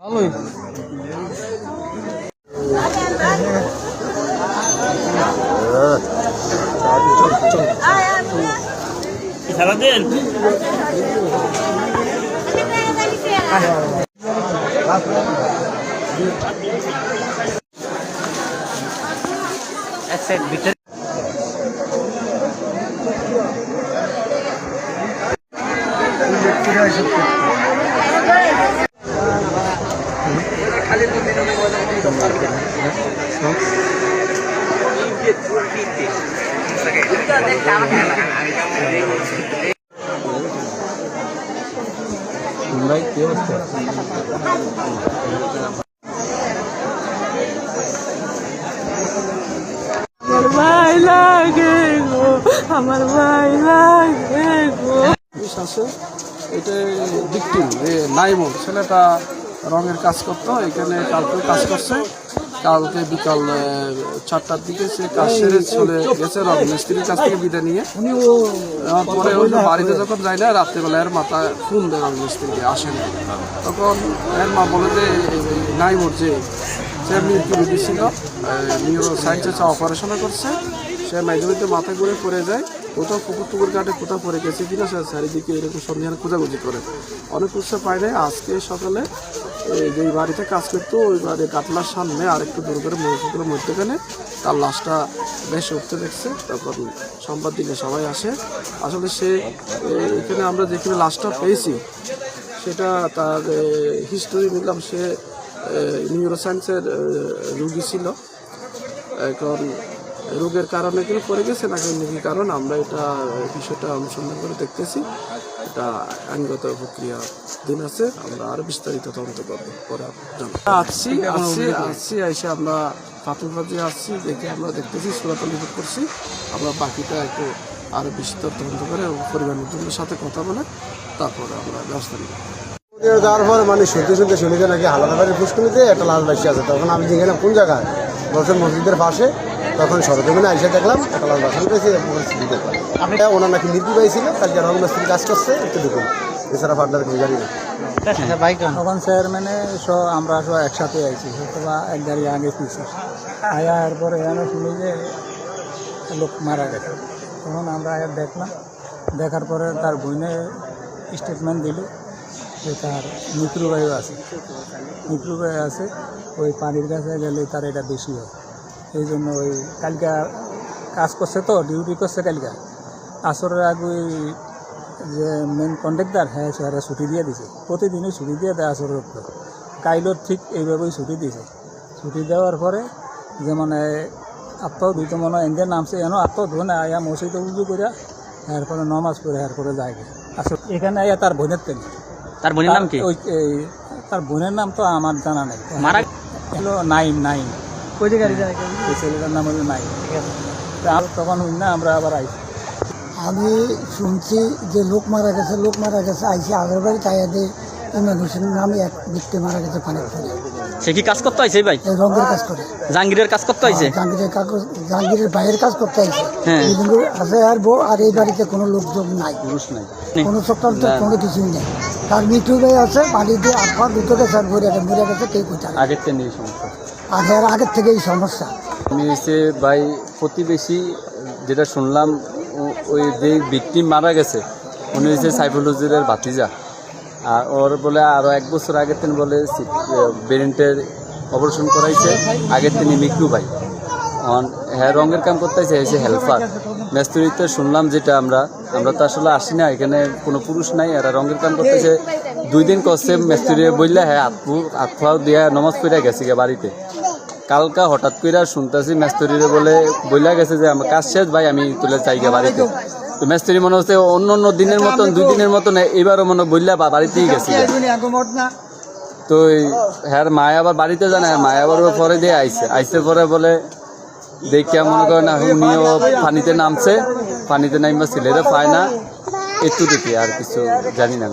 ভালোই সারাদিন ভিতরে আমার ভাই লাগে গো আমার ভাই লাগে। আছে এটা ভিকটিম নাইমুর ছেলেটা রঙের কাজ করতো, এখানে কালকে কাজ করছে। কালকে বিকাল চারটার দিকে সে কাজ সেরে চলে গেছে মিস্ত্রির কাছ থেকে বিদায় নিয়ে। পরে ওই বাড়িতে যখন যায় না, রাত্রেবেলা এর মাথা ফোন দেয় রং মিস্ত্রিকে আসেন তখন এর মা বলে যে নাইমুর যে, সে মৃত্যু ছিল নিউরো সায়েন্সে অপারেশনও করছে, সে মধ্যে মাথা ঘুরে পড়ে যায়। কোথাও পুকুর টুকুর ঘাটে কোথাও পড়ে গেছে কিনা সে চারিদিকে এরকম সন্ধান খোঁজাখুঁজি করে। অনেক উৎসাহ পায় নাই আজকে সকালে এই যে বাড়িতে কাজ করতো, ওই বাড়ি কাটলার সামনে আর একটু দূর করে মহিপুকুরের মধ্যেখানে তার লাশটা বেশ উঠতে দেখছে। তখন সোমবার দিনে সবাই আসে। আসলে সে এখানে আমরা যেখানে লাশটা পেয়েছি, সেটা তার হিস্টোরি নিলাম সে নিউরোসায়েন্সের রুগী ছিল। এখন রোগের কারণে কিন্তু পড়ে গেছে নাকি অন্য কি কারণ আমরা এটা বিষয়টা অনুসন্ধান করে দেখতেছি। এটা আইনগত প্রক্রিয়া দিন আছে আমরা আরও বিস্তারিত তদন্ত করব পরে আসছি আসছি আসছি এসে আমরা বাজে আসছি দেখে আমরা দেখতেছি সুরাতল রিপোর্ট করছি। আমরা বাকিটা একটু আরও বিস্তর তদন্ত করে এবং পরিবার লোকজনের সাথে কথা বলে তারপরে আমরা ব্যবস্থা নিব। মন্দিরে যাওয়ার পর মানে শুনতে শুনতে শুনি যে নাকি হালাদাবাড়ির পুষ্করিতে একটা লাল বাসি আছে তখন আমি যেখানে কোন জায়গায়? বলছে মসজিদের পাশে। তখন সরজমিনে আইসে দেখলাম লাল বাসন পেয়েছি পরিস্থিতি দেখলাম। আপনি ওনার নাকি মৃত্যু পাইছিল কালকে রং মিস্ত্রি কাজ করছে একটু দেখুন। এছাড়া ফার্দার কিছু জানি না তখন স্যার মানে সব আমরা সব একসাথে আইছি অথবা এক গাড়ি আগে পিছে আয়া এরপরে এখানে শুনি যে লোক মারা গেছে। তখন আমরা আয়া দেখলাম দেখার পরে তার বোনে স্টেটমেন্ট দিল যে তার মিত্রবায়ু আছে। মিত্রবায়ু আছে ওই পানির কাছে গেলে তার এটা বেশি হয়। এই জন্য ওই কালকে কাজ করছে তো ডিউটি করছে কালকে। আসরের আগে ওই যে মেন কন্ট্রাক্টার হ্যাঁ স্যারে ছুটি দিয়ে দিছে প্রতিদিনই ছুটি দিয়ে দেয় আসরের উপরে। কাইলত ঠিক এইভাবেই ছুটি দিছে ছুটি দেওয়ার পরে যে মানে আত্মাও দুইটো মনে হয় এনদের নামছে এনো আত্মাও ধোনে আয়া মসজিদে উজু করে এরপরে নমাজ পড়ে এরপরে যায় আসলে এখানে আয়া তার বোনের তেল তার বোনের নাম কি? ওই তার বোনের নাম তো আমার জানা নেই। মারা হলো নাইম নাইম। ওই যে গাড়ি যায় এই ছেলেটার নাম হলো নাইম তা আর তখন হই না আমরা আবার আইছি। আমি শুনছি যে লোক মারা গেছে লোক মারা গেছে আইসি আগের বাড়ি তাইয়াদের ইমরান হোসেন নামে এক ব্যক্তি মারা গেছে পানির পরে সে কি কাজ করতে হয়েছে ভাই? রঙের কাজ করে। জাহাঙ্গীরের কাজ করতে হয়েছে জাহাঙ্গীরের কাগজ জাহাঙ্গীরের বাইরের কাজ করতে আইছে। হ্যাঁ। কিন্তু আছে আর বউ আর এই বাড়িতে কোনো লোকজন নাই। পুরুষ নাই। কোনো সপ্তাহ কোনো কিছুই নেই। তার মৃত্যু হয়ে আছে পানি দিয়ে আট পা দুটোকে স্যার মরে গেছে মরে গেছে কেউ কোথায় আগের থেকে নেই সমস্যা আগের আগের থেকে এই সমস্যা। আমি ভাই, প্রতিবেশী যেটা শুনলাম ওই যে ভিকটিম মারা গেছে, উনি হচ্ছে সাইফুল ভাতিজা। আর ওর বলে আরও এক বছর আগের দিন বলে বেরেন্টের অপারেশন করাইছে, আগের তিনি মিকু ভাই হ্যাঁ রঙের কাম করতেছে, হয়েছে হেল্পার। মেস্তুরিতে শুনলাম যেটা আমরা আমরা তো আসলে আসি না, এখানে কোনো পুরুষ নাই, এরা রঙের কাম করতেছে। দুই দিন করছে মেস্তুরি বললে হ্যাঁ আত্মু, আত্মাও দিয়া নমাজ পড়ে গেছে বাড়িতে। কালকা হঠাৎ করে শুনতেছি মেস্তরিরে বলে, বইলা গেছে যে আমার কাজ শেষ, ভাই, আমি তুলে গিয়ে বাড়িতে। তো মেস্তরি মনে হচ্ছে অন্য অন্য দিনের মতন, দুই দিনের মতন এবারও মনে বললা বাড়িতেই গেছে। তো হ্যাঁ মায় আবার বাড়িতে জানে মায় আবার পরে দিয়ে আইসে আইসে পরে বলে দেখে মনে করেন উনিও পানিতে নামছে, পানিতে নামবা ছেলেরা পায় না। একটু দেখি, আর কিছু জানি না।